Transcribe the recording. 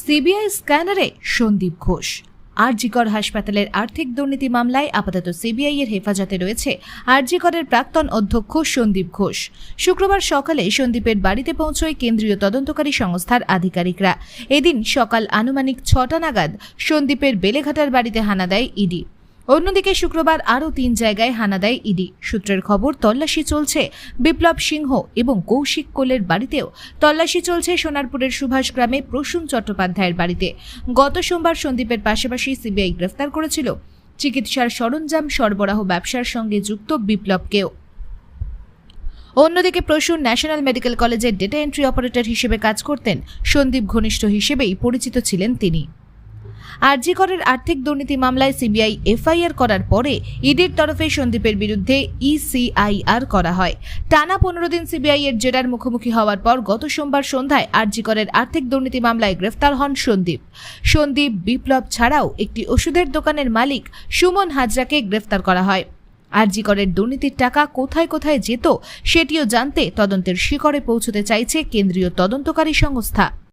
CBI স্ক্যানারে সন্দীপ ঘোষ। আরজিকর হাসপাতালের আর্থিক দুর্নীতি মামলায় আপাতত সিবিআই এর হেফাজতে রয়েছে আরজিকরের প্রাক্তন অধ্যক্ষ সন্দীপ ঘোষ। শুক্রবার সকালে সন্দীপের বাড়িতে পৌঁছয় কেন্দ্রীয় তদন্তকারী সংস্থার আধিকারিকরা। এদিন সকাল আনুমানিক ছটা নাগাদ সন্দীপের বেলেঘাটার বাড়িতে হানা দেয় ইডি। অন্যদিকে শুক্রবার আরও তিন জায়গায় হানা দেয় ইডি। সূত্রের খবর, তল্লাশি চলছে বিপ্লব সিংহ এবং কৌশিক কোলের বাড়িতেও। তল্লাশি চলছে সোনারপুরের সুভাষ গ্রামে প্রসূন চট্টোপাধ্যায়ের বাড়িতে। গত সোমবার সন্দীপের পাশাপাশি সিবিআই গ্রেফতার করেছিল। চিকিৎসার সরঞ্জাম, সরবরাহ, ব্যবসার সঙ্গে যুক্ত বিপ্লবকেও। অন্যদিকে প্রসূন ন্যাশনাল মেডিকেল কলেজের ডেটা এন্ট্রি অপারেটর হিসেবে কাজ করতেন। সন্দীপ ঘনিষ্ঠ হিসেবেই পরিচিত ছিলেন তিনি। আরজিকরের আর্থিক দুর্নীতি মামলায় সিবিআই এফআইআর করার পরে ইডির তরফে সন্দীপের বিরুদ্ধে ইসিআইআর করা হয়। টানা পনেরো দিন সিবিআই এর জেরার মুখোমুখি হওয়ার পর গত সোমবার সন্ধ্যায় আরজিকরের আর্থিক দুর্নীতি মামলায় গ্রেফতার হন সন্দীপ। সন্দীপ বিপ্লব ছাড়াও একটি ওষুধের দোকানের মালিক সুমন হাজরাকে গ্রেফতার করা হয়। আরজিকরের দুর্নীতির টাকা কোথায় কোথায় যেত সেটিও জানতে তদন্তের শিকড়ে পৌঁছতে চাইছে কেন্দ্রীয় তদন্তকারী সংস্থা।